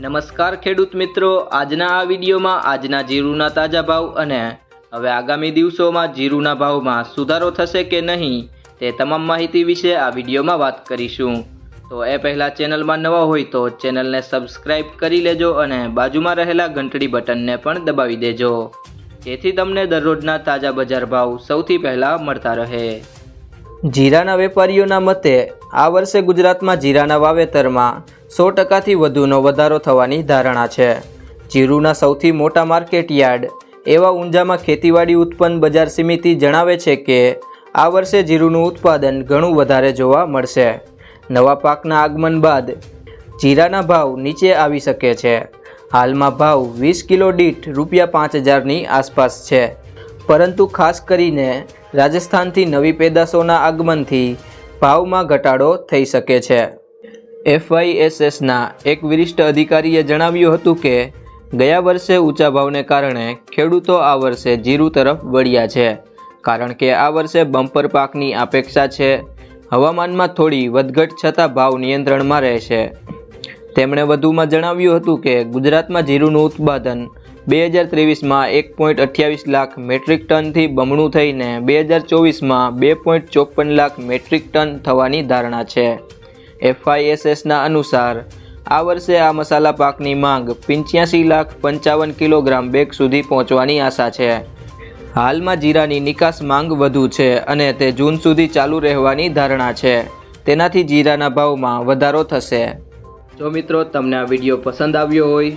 નમસ્કાર ખેડૂત મિત્રો. આજના આ વિડીયોમાં આજના જીરુના તાજા ભાવ અને હવે આગામી દિવસોમાં જીરુના ભાવમાં સુધારો થશે કે નહીં તે તમામ માહિતી વિશે આ વિડીયોમાં વાત કરીશું. તો એ પહેલાં ચેનલમાં નવા હોય તો ચેનલને સબસ્ક્રાઇબ કરી લેજો અને બાજુમાં રહેલા ઘંટડી બટનને પણ દબાવી દેજો. જેથી તમને દરરોજના તાજા બજાર ભાવ સૌથી પહેલાં મળતા રહે. જીરાના વેપારીઓના મતે, આ વર્ષે ગુજરાતમાં જીરાના વાવેતરમાં સો ટકાથી વધુનો વધારો થવાની ધારણા છે. જીરુના સૌથી મોટા માર્કેટ યાર્ડ એવા ઊંઝામાં ખેતીવાડી ઉત્પન્ન બજાર સમિતિ જણાવે છે કે, આ વર્ષે જીરુનું ઉત્પાદન ઘણું વધારે જોવા મળશે. નવા પાકના આગમન બાદ જીરાના ભાવ નીચે આવી શકે છે. હાલમાં ભાવ વીસ કિલો દીઠ રૂપિયા પાંચ હજારની આસપાસ છે. પરંતુ ખાસ કરીને રાજસ્થાનથી નવી પેદાશોના આગમનથી ભાવમાં ઘટાડો થઈ શકે છે. એફઆઈએસએસના એક વરિષ્ઠ અધિકારીએ જણાવ્યું હતું કે, ગયા વર્ષે ઊંચા ભાવને કારણે ખેડૂતો આ વર્ષે જીરું તરફ વળ્યા છે, કારણ કે આ વર્ષે બમ્પર પાકની અપેક્ષા છે. હવામાનમાં થોડી વધઘટ છતાં ભાવ નિયંત્રણમાં રહેશે. તેમણે વધુમાં જણાવ્યું હતું કે, ગુજરાતમાં જીરુનું ઉત્પાદન બે હજાર ત્રેવીસમાં એક પોઈન્ટ અઠ્યાવીસ લાખ મેટ્રિક ટનથી બમણું થઈને બે હજાર ચોવીસમાં બે પોઈન્ટ ચોપન લાખ મેટ્રિક ટન થવાની ધારણા છે. એફઆઈએસએસના અનુસાર, આ વર્ષે આ મસાલા પાકની માંગ પંચ્યાસી લાખ પંચાવન કિલોગ્રામ બેગ સુધી પહોંચવાની આશા છે. હાલમાં જીરાની નિકાસ માંગ વધુ છે અને તે જૂન સુધી ચાલુ રહેવાની ધારણા છે. તેનાથી જીરાના ભાવમાં વધારો થશે. જો મિત્રો, તમને આ વીડિયો પસંદ આવ્યો હોય